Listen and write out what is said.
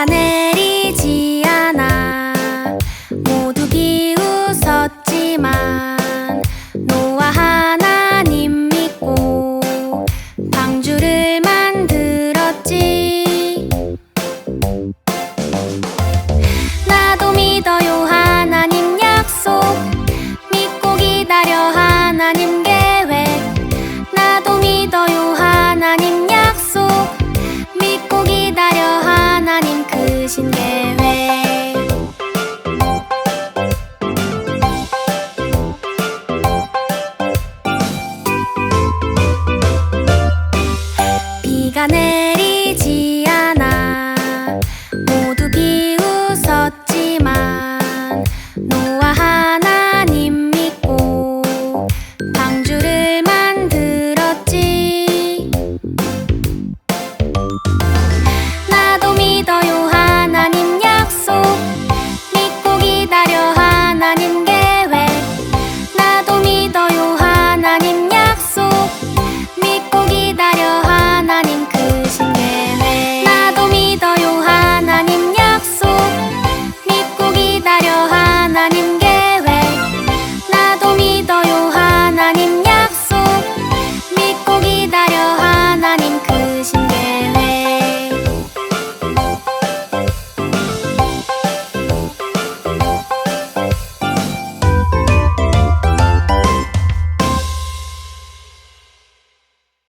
비가 내리지 않아. 모두 비웃었지만 노아 하나님 믿고 방주를 만들었지. 나도 믿어요 하나님 약속. 믿고 기다려 하나님 대신 계획 비가 내리